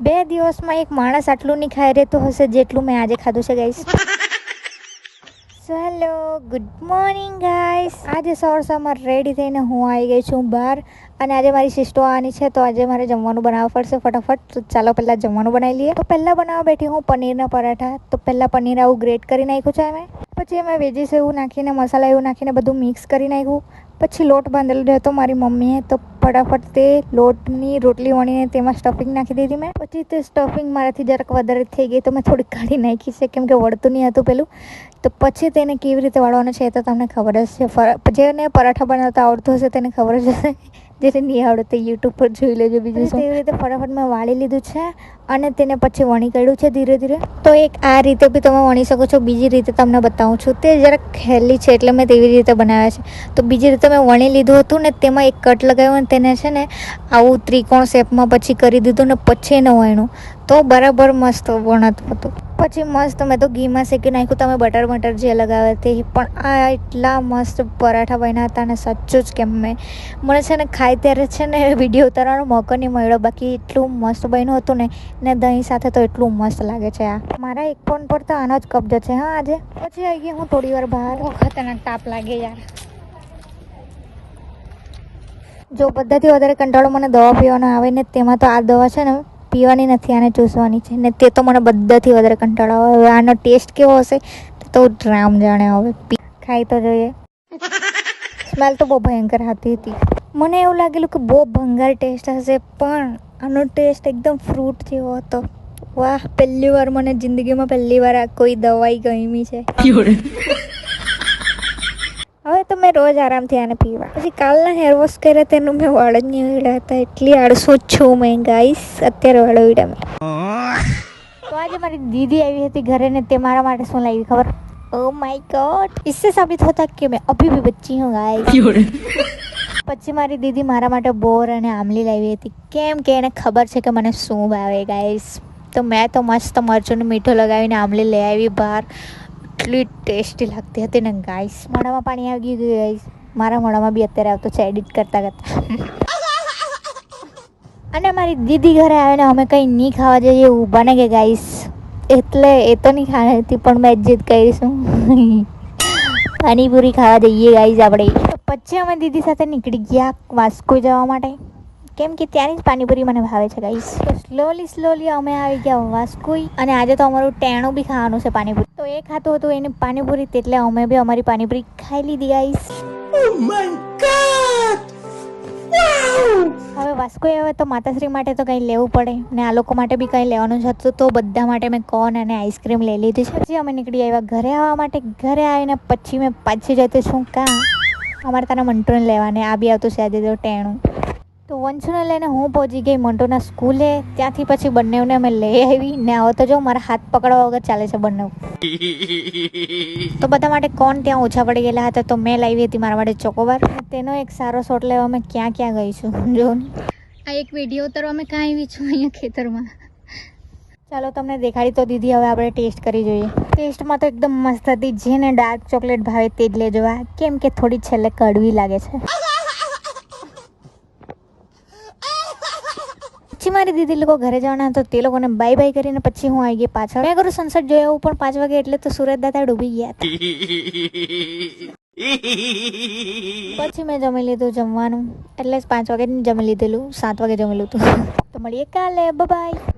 બે દિવસમાં એક માણસ આટલું નહીં ખાઈ રહેતું હશે જેટલું મેં આજે ખાધું છે guys so hello good morning guys આજે સવાર સવાર રેડી થઈને હું આવી ગઈ છું બહાર અને આજે મારી સિસ્ટો આવવાની છે, તો આજે મારે જમવાનું બનાવવું પડશે ફટાફટ. તો ચાલો, પહેલાં જમવાનું બનાવી લઈએ. તો પહેલાં બનાવવા બેઠી હું પનીરના પરાઠા. તો પહેલાં પનીર આવું ગ્રેટ કરી નાખ્યું છે મેં. પછી એમાં વેજીસ એવું નાખીને, મસાલા એવું નાખીને બધું મિક્સ કરી નાખ્યું. પછી લોટ બાંધેલો હતો મારી મમ્મીએ, તો ફટાફટ તે લોટની રોટલી વણીને તેમાં સ્ટફિંગ નાખી દીધી મેં. પછી તે સ્ટફિંગ મારાથી જરાક વધારે થઈ ગઈ, તો મેં થોડીક કાઢી નાખી છે, કેમ કે વળતું નહીં હતું પેલું. તો પછી તેને કેવી રીતે વાળવાનું છે એ તો તમને ખબર જ છે. જેને પરાઠા બનાવતા આવડતું હશે તેને ખબર જ હશે. જેને નહીં આવડે તે યુટ્યુબ પર જોઈ લેજો બીજું શું. એવી રીતે ફટાફટ મેં વાળી લીધું છે અને તેને પછી વણી કાઢ્યું છે ધીરે ધીરે. તો એક આ રીતે બી તમે વણી શકો છો બીજી રીતે તમને બતાવું છું. તે જરાક હેલી છે એટલે મેં તેવી રીતે બનાવ્યા છે. તો બીજી રીતે મેં વણી લીધું હતું ને તેમાં એક કટ લગાવ્યો અને તેને છે ને આવું ત્રિકોણ શેપમાં પછી કરી દીધું ને પછી એને વણ્યું. તો બરાબર મસ્ત વણાતું હતું. પછી મસ્ત મેં તો ઘીમાં શેકી નાખ્યું. તમે બટર બટર જે લગાવે તે પણ આ એટલા મસ્ત પરાઠા બન્યા હતા ને સાચું જ કેમ મેં. મને છે ને ખાય ત્યારે છે ને વીડિયો ઉતારવાનો મોકો નહીં મળ્યો. બાકી એટલું મસ્ત બન્યું હતું ને ને દહીં સાથે તો એટલું મસ્ત લાગે છે આ. મારા એક ફોન પર તો આનો જ કબજો છે હા આજે. પછી આવી ગઈ હું થોડી વાર બહાર. ખતરનાક તાપ લાગે યાર. જો બધાથી વધારે કંટાળો મને દવા પીવાનો આવે ને તેમાં તો આ દવા છે ને પીવાની નથી આને ચૂસવાની છે. ને તે તો મને બધાથી વધારે કંટાળો આવે. હવે આનો ટેસ્ટ કેવો હશે? તે તો રામ જાણે હવે. ખાઈ તો જોઈએ. સ્મેલ તો બહુ ભયંકર હતી હતી. મને એવું લાગેલું કે બહુ ભંગાર ટેસ્ટ હશે, પણ આનો ટેસ્ટ એકદમ ફ્રૂટ જેવો હતો. વાહ, પહેલી વાર મને જિંદગીમાં પહેલી વાર આ કોઈ દવાઈ ગમી છે. રોજ આરામથી આને પીવા પછી કાલના હેર વોશ કર્યા તેનું મેં વાળ જ નહીં ઉડ્યા હતા એટલી આળસુ જ છું મેં ગાઈસ અત્યારે વાળ ઉડ્યા મેં તો આજે મારી દીદી આવી હતી ઘરે ને તે મારા માટે શું લાવી ખબર ઓ માય ગોડ इससे साबित होता कि मैं अभी भी बच्ची हूँ गाइस પછી મારી દીદી મારા માટે બોર અને આમલી લાવી હતી કેમ કે એને ખબર છે કે મને શું ભાવે ગાઈસ તો મેં તો મસ્ત મરચું મીઠું લગાવીને આમલી લઈ આવી બહાર એટલી ટેસ્ટી લાગતી હતી ને ગાઈસ મોઢામાં પાણી આવી ગયું ગાઈસ મારા મોઢામાં બી અત્યારે આવતો છે એડિટ કરતા કરતા. અને મારી દીદી ઘરે આવે ને અમે કંઈ નહીં ખાવા જઈએ ઊભા ને કે ગાઈસ એટલે એ તો નહીં ખાવાની હતી, પણ મેં જીદ કરીશું પાણીપુરી ખાવા જઈએ ગાઈસ આપણે. પછી અમે દીદી સાથે નીકળી ગયા વાસ્કો જવા માટે. કેમ કે ત્યાંની જ પાણીપુરી મને ભાવે છે ગાઈસ સ્લોલી સ્લોલી અમે આવી ગયા વાસ્કોઈ અને આજે તો અમારું ટેણું બી ખાવાનું છે પાણીપુરી. તો એ ખાતું હતું એની પાણીપુરી એટલે અમે બી અમારી પાણીપુરી ખાઈ લીધી આઈસ. હવે વાસ્કો આવે તો માતાશ્રી માટે તો કંઈ લેવું પડે ને આ લોકો માટે બી કંઈ લેવાનું જ હતું તો બધા માટે મેં કોન અને આઈસ્ક્રીમ લઈ લીધી છે. પછી અમે નીકળી આવ્યા ઘરે આવવા માટે ઘરે આવીને પછી મેં પાછી જતી છું કાં? અમારે તારા મંટુને લેવાને આ બી આવતું છે આજે તો ટેણું. તો વંશુને લઈને હું પહોંચી ગઈ મંટુના સ્કૂલે. ત્યાંથી પછી બંનેને અમે લઈ આવી. ને આવો તો જો મારા હાથ પકડવા વગર ચાલે છે બંને તો બધા માટે કોણ ત્યાં ઓછા પડી ગયેલા હતા તો મેં લાવી હતી મારા માટે ચોકોબાર. તેનો એક સારો શોટ લેવા અમે ક્યાં ક્યાં ગઈશું જો. આ એક વીડિયો ઉતરવા અમે કાંઈ આવી છું અહીંયા ખેતરમાં. ચાલો તમને દેખાડી તો દીધી હવે આપણે ટેસ્ટ કરી જોઈએ. ટેસ્ટમાં તો એકદમ મસ્ત હતી. જેને ડાર્ક ચોકલેટ ભાવે તે જ લેજો. કેમ કે થોડી છેલ્લે કડવી લાગે છે પછી મારી દીદી લોકો ઘરે જવાના હતા, તે લોકોને બાય બાય કરીને પછી હું આવી ગઈ પાછળ. મેં કરું સનસેટ જોયા પણ પાંચ વાગે એટલે તો સુરત દાદા ડૂબી ગયા પછી મેં જમી લીધું જમવાનું. એટલે પાંચ વાગે જમી લીધેલું, સાત વાગે જમેલું હતું તો મળીએ કાલે. બાય